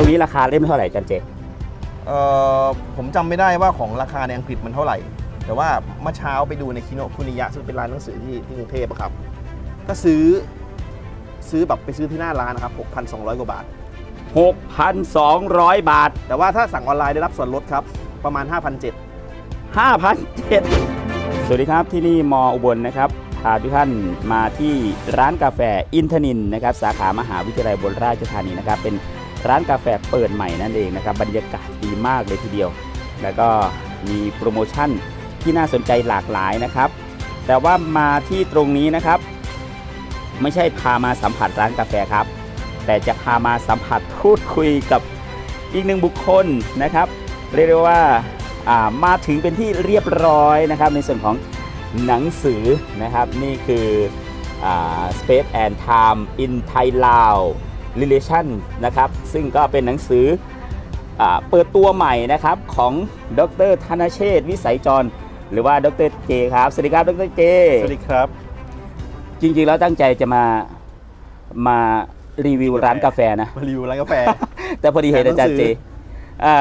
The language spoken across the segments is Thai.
รงนี้ราคาเล่มเท่าไหร่จันเจเอ่อผมจำไม่ได้ว่าของราคาในอังกฤษมันเท่าไหร่ แต่ว่าเมื่อเช้าไปดูในคิโนคุนิยะซึ่งเป็นร้านหนังสือที่ที่กรุงเทพอะครับ ก็ซื้อซื้อแบบไปซื้อที่หน้าร้านนะครับ 6,200 กว่าบาท 6,200 บาท แต่ว่าถ้าสั่งออนไลน์ได้รับส่วนลดครับ ประมาณ 5,700 5,007สวัสดีครับที่นี่มอุบลนะครับพาทุกท่านมาที่ร้านกาแฟอินทนินนะครับสาขามหาวิทยาลัยบนราชธานีนะครับเป็น ร้านกาแฟเปิดใหม่นั่นเองนะครับบรรยากาศดีมากเลยทีเดียว แล้วก็มีโปรโมชั่นที่น่าสนใจหลากหลายนะครับ แต่ว่ามาที่ตรงนี้นะครับ ไม่ใช่พามาสัมผัสร้านกาแฟครับ แต่จะพามาสัมผัสพูดคุยกับอีกหนึ่งบุคคลนะครับ เรียกได้ว่าามาถึงเป็นที่เรียบร้อยนะครับ ในส่วนของหนังสือนะครับ นี่คืออ Space and Time in Thai Lao Relation นะครับซึ่งก็เป็นหนังสืออาเปิดตัวใหม่นะครับของดรธนเชษฐ์วิสัยจร หรือว่าดรเจครับ สวัสดีครับดรเจ สวัสดีครับ จริงๆแล้วตั้งใจจะมามารีวิวร้านกาแฟนะมารีวิวร้านกาแฟ แต่พอดีเห็นอาจารย์หนัเจงสืออ่า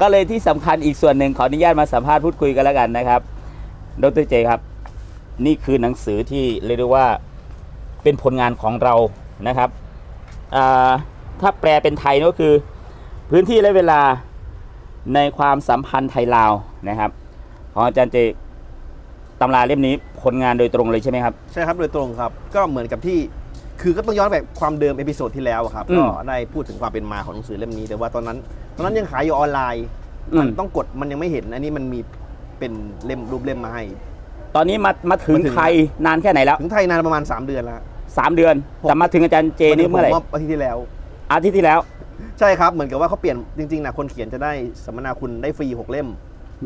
ก็เลยที่สำคัญอีกส่วนหนึ่งขออนุญาตมาสัมภาษณ์พูดคุยกันแล้วกันนะครับ ดรเจครับ นี่คือหนังสือที่เรียกได้ว่าเป็นผลงานของเรานะครับอ่า ถ้าแปลเป็นไทยก็คือ พื้นที่และเวลาในความสัมพันธ์ไทยลาวนะครับของอาจารย์เจตำราเล่มนี้ผลงานโดยตรงเลยใช่ไหมครับ ใช่ครับโดยตรงครับ ก็เหมือนกับที่คือก็ต้องย้อนแบบความเดิมเอพิโซดที่แล้วอะครับอืมก็ได้พูดถึงความเป็นมาของหนังสือเล่มนี้ แต่ว่าตอนนั้น ตอนนั้นยังขายอยู่ออนไลน์อืมันมต้องกดมันยังไม่เห็น อันนี้มันมีเป็นเล่มรูปเล่มมาให้ ตอนนี้มามาถึงมาถึง ไทยนานแค่ไหนแล้ว ถึงไทยนานประมาณ 3 เดือนแล้ว สามเดือนผมแต่มาถึงอาจารย์เจนี่เมื่อไหร่ผอาทิตย์ที่แล้ว อาทิตย์ที่แล้ว ใช่ครับเหมือนกับว่าเขาเปลี่ยนจริงๆนะคนเขียนจะได้สัมมนาคุณได้ฟรี6เล่ม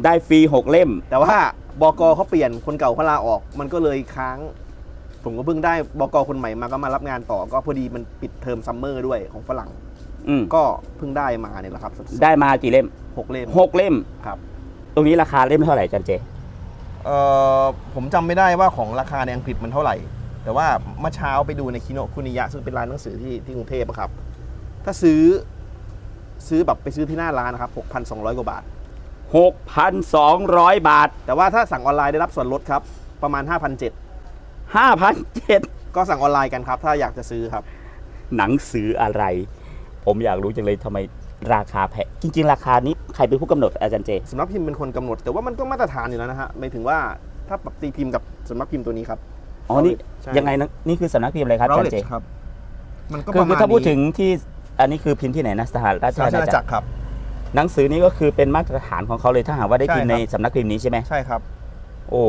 ได้ฟรีหกเล่ม แต่ว่าบกเขาเปลี่ยนคนเก่าเขาลาออก มันก็เลยค้าง ผมก็เพิ่งได้บกคนใหม่มาก็มารับงานต่อก็พอดีมันปิดเทอมซัมเมอร์ด้วยของฝรั่งอืมก็เพิ่งได้มาเนี่ยแหละครับ ได้มากี่เล่มหกเล่มหกเล่มครับ ตรงนี้ราคาเล่มเท่าไหร่อาจารย์เจเอ่อผมจำไม่ได้ว่าของราคาในอังกฤษมันเท่าไหร่ แต่ว่าเมื่อเช้าไปดูในคิโนคุนิยะซึ่งเป็นร้านหนังสือที่ที่กรุงเทพอะครับ ถ้าซื้อซื้อแบบไปซื้อที่หน้าร้านนะครับ 6,200 กว่าบาท 6,200 บาท แต่ว่าถ้าสั่งออนไลน์ได้รับส่วนลดครับ ประมาณ 5,700 5,700ก็สั่งออนไลน์กันครับ ถ้าอยากจะซื้อครับ หนังสืออะไร ผมอยากรู้จังเลยทำไมราคาแพงจริง ๆ ราคานี้ใครเป็นผู้กำหนดอาจารย์เจ สำนักพิมพ์เป็นคนกำหนด แต่ว่ามันก็มาตรฐานอยู่แล้วนะฮะหมายถึงว่าถ้าปรับตีพิมพ์กับสำนักพิมพ์ตัวนี้ครับ อ๋อนี่ใช่ ยังไงนะนี่คือสำนักพิมพ์อะไรครับอาจารย์เจ Routledge ครับ มันก็คืปอระคือมาณถ้าพูดนี้ถึงที่อันนี้คือพิมพ์ที่ไหนนะสหราชราอาชณาอาณาจัจักกรรครับ หนังสือนี้ก็คือเป็นมาตรฐานของเขาเลยถ้าหากว่าได้พิมพ์ใช่ในครับ สำนักพิมพ์นี้ใช่ไหมใช่ครับ โอ้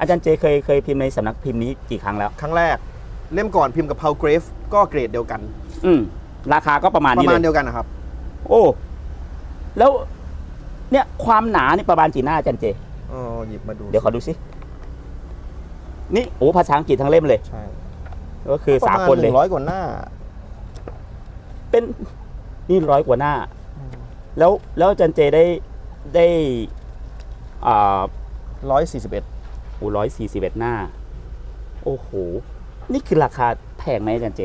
อาจารย์เจเคยเคยพิมพ์ในสำนักพิมพ์นี้กี่ครั้งแล้ว ครั้งแรก เล่มก่อนพิมพ์กับ Paul Grave ก็เกรดเดียวกัน อืมราคาก็ประมาณประนี้มาเลณยเดียวกันนะครับ โอ้ แล้วเนี่ยความหนานี่ประมาณกี่หน้าอาจารย์เจ อ๋อ หยิบมาดูเดี๋ยวขอดูสิ นี่โอ้ภาษาอังกฤษทั้งเล่มเลย ใช่ก็คือประสามาณคนหเลยนึ่งร้อยกว่าหน้า เป็นนี่ร้อยกว่าหน้า แล้วแล้วอาจารย์เจได้ได้อ่าร้อยสี่สิบเอ็ดโอ้ร้อยสี่สิบเอ็ดหน้า โอ้โห นี่คือราคาแพงไหมอาจารย์เจ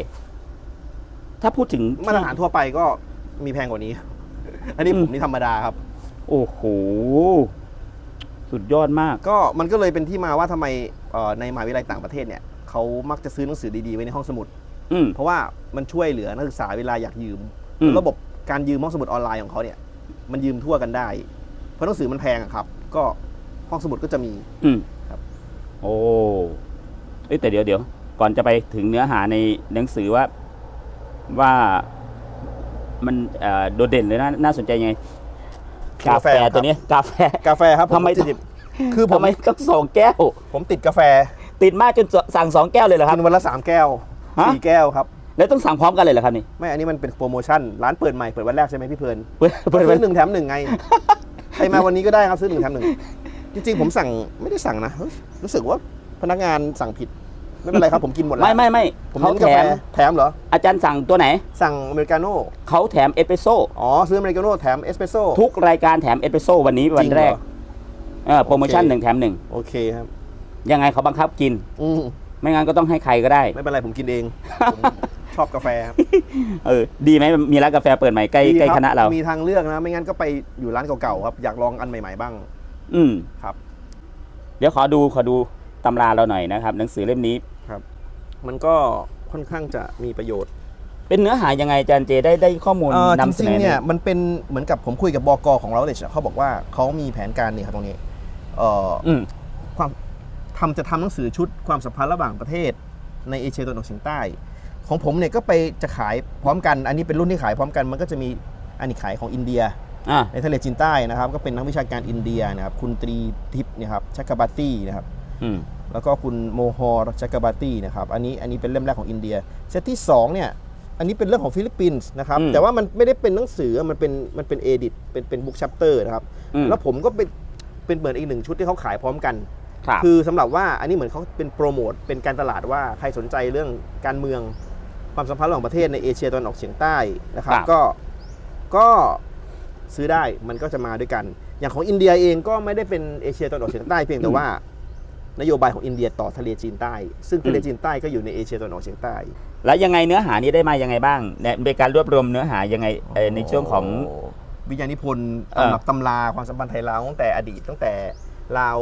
ถ้าพูดถึงมาตรฐานทั่วไปก็มีแพงกว่านี้ อันนี้ผมนี่ธรรมดาครับ โอ้โห สุดยอดมาก ก็มันก็เลยเป็นที่มาว่าทำไมเอ่อ ในมหาวิทยาลัยต่างประเทศเนี่ยเขามักจะซื้อหนังสือดีๆไว้ในห้องสมุดอืมเพราะว่ามันช่วยเหลือนักศึกษาเวลาอยากยืมอืมระบบการยืมห้องสมุดออนไลน์ของเขาเนี่ย มันยืมทั่วกันได้ เพราะหนังสือมันแพงอะครับ ก็ห้องสมุดก็จะมีอืมครับ โอ้เอ้ยแต่เดี๋ยวเดี๋ยวก่อนจะไปถึงเนื้อหาในหนังสือว่าว่ามันเอ่อโดดเด่นเลยนะน่าสนใจยังไงกาแฟตัวนี้กาแฟกาแฟครับทำไมผติด คือผม ทำไมต้องสองแก้ว ผมติดกาแฟติดมากจนสั่งสองแก้วเลยเหรอครับกินวันละสามแก้วฮะ สี่แก้วครับ แล้วต้องสั่งพร้อมกันเลยเหรอครับนี่ ไม่ อันนี้มันเป็นโปรโมชั่น ร้านเปิดใหม่ เปิดวันแรกใช่ไหมพี่เพลินเปิดเปิดซื้เปิดอหนึ่งแถมหนึ่งไง ใครมาวันนี้ก็ได้ครับซื้อหนึ่งแถมหนึ่งจริงๆ ผมสั่งไม่ได้สั่งนะเฮ้ยรู้สึกว่าพนักงานสั่งผิด ไม่เป็นไรครับผมกินหมดแล้วไม่ไม่ไม่ผมเขาเน้นแถกาแฟมแถมเหรอ อาจารย์สั่งตัวไหน สั่งอเมริกาโน่ เขาแถมเอสเปรสโซ่อ๋อ ซื้ออเมริกาโน่แถมเอสเปรสโซ่ ทุกรายการแถมเอสเปรสโซ่วันนี้วันแรกจงเหอ เออโปรโมชั่นโอเคหนึ่งแถมหนึ่งโอเคครับ ยังไงเขาบังคับกิน อืมไม่งั้นก็ต้องให้ใครก็ได้ ไม่เป็นไรผมกินเองผมชอบกาแฟครับเออดีไหมมีร้านกาแฟเปิดใหม่ใกล้ดีใกล้รับคณะเรา มีทางเลือกนะ ไม่งั้นก็ไปอยู่ร้านเก่าๆครับ อยากลองอันใหม่ๆบ้าง อืมครับ เดี๋ยวขอดูขอดูตำราเราหน่อยนะครับ หนังสือเล่มนี้มันก็ค่อนข้างจะมีประโยชน์ เป็นเนื้อหายังไงอาจารย์เจได้ได้ข้อมูลเอ่อนำเสจรินงอๆเนี่ยมันเป็นเหมือนกับผมคุยกับบกของเราเลยเขาบอกว่าเขามีแผนการนี่ครับตรงนี้ เอ่ออืมความทำจะทำหนังสือชุดความสัมพันธ์ระหว่างประเทศในเอเชียตะวันออกเฉียงใต้ ของผมเนี่ยก็ไปจะขายพร้อมกัน อันนี้เป็นรุ่นที่ขายพร้อมกันมันก็จะมีอันนี้ขายของอินเดียอะในทะเลจีนใต้นะครับ ก็เป็นนักวิชาการอินเดียนะครับ คุณตรีทิพย์นะครับชักกบาตี้นะครับอืมแล้วก็คุณโมฮอร์ชักกบาตี้นะครับ อันนี้อันนี้เป็นเล่มแรกของอินเดียเซตที่สองเนี่ยอันนี้เป็นเรื่องของฟิลิปปินส์นะครับ แต่ว่ามันไม่ได้เป็นหนังสือมันเป็นมันเป็นเอดิตเป็นเป็นบุ๊กชัปเตอร์นะครับอืมแล้วผมก็เป็น เป็นเหมือนอีกหนึ่งชุดที่เขาขายพร้อมกันครับคือสำหรับว่าอันนี้เหมือนเขาเป็นโปรโมทเป็นการตลาดว่าใครสนใจเรื่องการเมืองความสัมพันธ์ระหว่างประเทศในเอเชียตะวันออกเฉียงใต้นะครับ ครับ ก็ก็ซื้อได้มันก็จะมาด้วยกัน อย่างของอินเดียเองก็ไม่ได้เป็นเอเชียตะวันออกเฉียงใต้เพียงแต่ว่า นโยบายของอินเดียต่อทะเลจีนใต้ ซึ่งทะเลจีนใต้ก็อยู่ในเอเชียตะวันออกเฉียงใต้ แล้วยังไงเนื้อหานี้ได้มายังไงบ้างเนี่ยเป็นการรวบรวมเนื้อหายังไงเอ่อในช่วงของ วิญญาณิพนธ์เอ่อตำรับตำราความสัมพันธ์ไทยลาวตั้งแต่อดีตตั้งแต่ลาว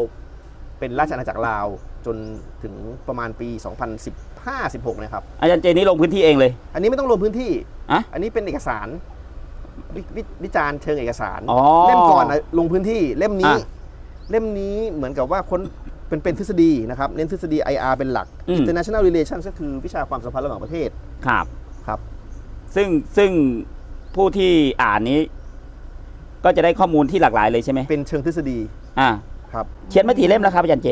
เป็นราชอาณาจักรลาวจนถึงประมาณปี 2015-16นะครับ อาจารย์เจนี่ลงพื้นที่เองเลย อันนี้ไม่ต้องลงพื้นที่อะอันนี้เป็นเอกสารววิวิจารณ์เชิงเอกสารอ๋อเล่มก่อนน่ะลงพื้นที่เล่มนี้อะเล่มนี้เหมือนกับว่าคนเป็นเป็นทฤษฎีนะครับเน้นทฤษฎี IR เป็นหลักอืม International Relations ก็คือวิชาความสัมพันธ์ระหว่างประเทศครับครับ ซึ่งซึ่งผู้ที่อ่านนี้ ก็จะได้ข้อมูลที่หลากหลายเลยใช่ไหมเป็นเชิงทฤษฎีอ่าครับเขียนมากี่เล่มแล้วครับอาจารย์เจ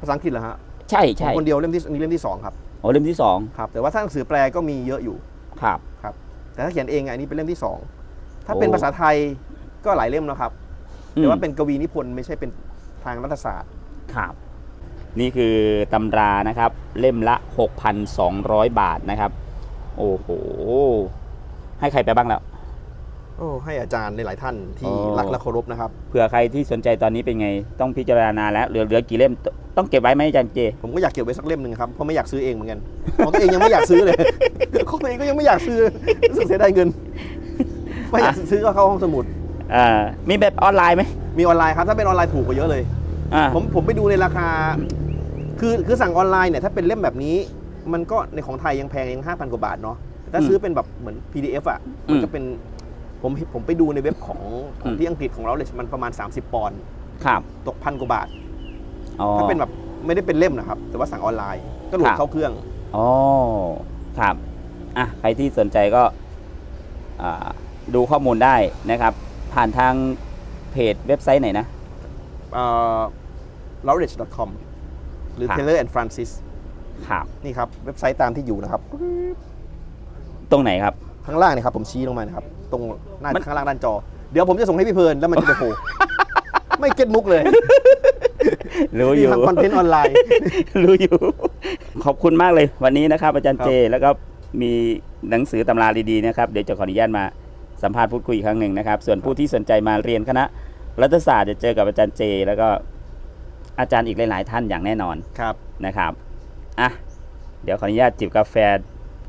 ภาษาอังกฤษเหรอฮะใช่ใช่ผมคนเดียวเล่มที่อันนี้เล่มที่สองครับโอ้เล่มที่สองครับแต่ว่าถ้าหนังสือแปลก็มีเยอะอยู่ครับครับ แต่ถ้าเขียนเองอะอันนี้เป็นเล่มที่สองถ้าโอ้เป็นภาษาไทยก็หลายเล่มแล้วครับอืแต่มว่าเป็นกวีนิพนธ์ไม่ใช่เป็นทางรัฐศาสตร์ครับนี่คือตำรานะครับ เล่มละ 6,200 บาทนะครับ โอ้โห ให้ใครไปบ้างแล้ว โอ้ให้อาจารย์ในหลายท่านที่อ๋อรักและเคารพนะครับเผื่อใครที่สนใจตอนนี้เป็นไง ต้องพิจารณาแล้วเหลือเหลือกี่เล่มต้องเก็บไว้ไหมอาจารย์เจ ผมก็อยากเก็บไว้สักเล่มหนึ่งครับเพราะไม่อยากซื้อเองเหมือนกันของตัวเองยังไม่อยากซื้อเลยของตัวเองก็ยังไม่อยากซื้อรู้สึกเสียดายเงิน ไม่อยากซื้อก็เข้าห้องสมุดอ่ามีแบบออนไลน์ไหมมีออนไลน์ครับถ้าเป็นออนไลน์ถูกกว่าเยอะเลยอ่าผมผมไปดูในราคา คือคือสั่งออนไลน์เนี่ยถ้าเป็นเล่มแบบนี้ มันก็ในของไทยยังแพงยังห้าพันกว่าบาทเนาะแต่ถ้าซื้อเป็นแบบเหมือน PDF อะมันก็เป็น ผมผมไปดูในเว็บของของที่อังกฤษของเราเลยมันประมาณ 30 ปอนด์ครับตกพันกว่าบาทอ๋อถ้าเป็นแบบไม่ได้เป็นเล่มนะครับ แต่ว่าสั่งออนไลน์ก็โหลครัดบเข้าเครื่องอ๋อครับอะใครที่สนใจก็อ่าดูข้อมูลได้นะครับ ผ่านทางเพจเว็บไซต์ไหนนะเอ่อ lawrence.com หรือครับ Taylor and Francis ครับนี่ครับ เว็บไซต์ตามที่อยู่นะครับ ตรงไหนครับ ข้างล่างนี่ครับผมชี้ลงมานะครับตรงหน้ามัน ข้างล่างด้านจอ เดี๋ยวผมจะส่งให้พี่เพลินแล้วมันจะไปโผล่ ไม่เก็ตมุกเลยรู้อนี่ยู่ ทำคอนเทนต์ออนไลน์ รู้อยู่ ขอบคุณมากเลย วันนี้นะครับ อาจารย์ครับ เจ แล้วก็มีหนังสือตำราดีๆนะครับ เดี๋ยวจะขออนุญาตมาสัมภาษณ์พูดคุยอีกครั้งหนึ่งนะครับ ส่วนผู้ที่สนใจมาเรียนคณะรัฐศาสตร์จะเจอกับอาจารย์เจ แล้วก็อาจารย์อีกหลาย ๆ ท่านอย่างแน่นอนครับ นะครับ อะ เดี๋ยวขออนุญาตจิบกาแฟ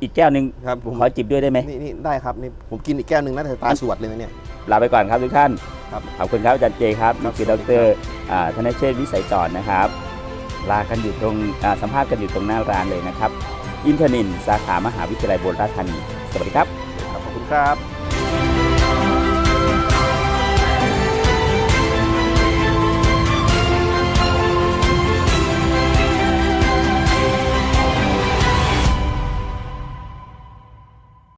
อีกแก้วหนึ่งครับผมขอจิบด้วยได้ไหมนี่นี่ได้ครับนี่ผมกินอีกแก้วหนึ่งน่าจะตาสวดเลยนะเนี่ย ลาไปก่อนครับทุกท่านครับขอบคุณครับอาจารย์เจครับครันี่บคือสดวัสดีรครับอ่าธนเชษฐ์วิสัยจรนะครับ ลากันอยู่ตรงอ่าสัมภาษณ์กันอยู่ตรงหน้าร้านเลยนะครับ อินเทอร์นินสาขามหาวิทยาลัยโบราณธานี สวัสดีครับครับขอบคุณครับ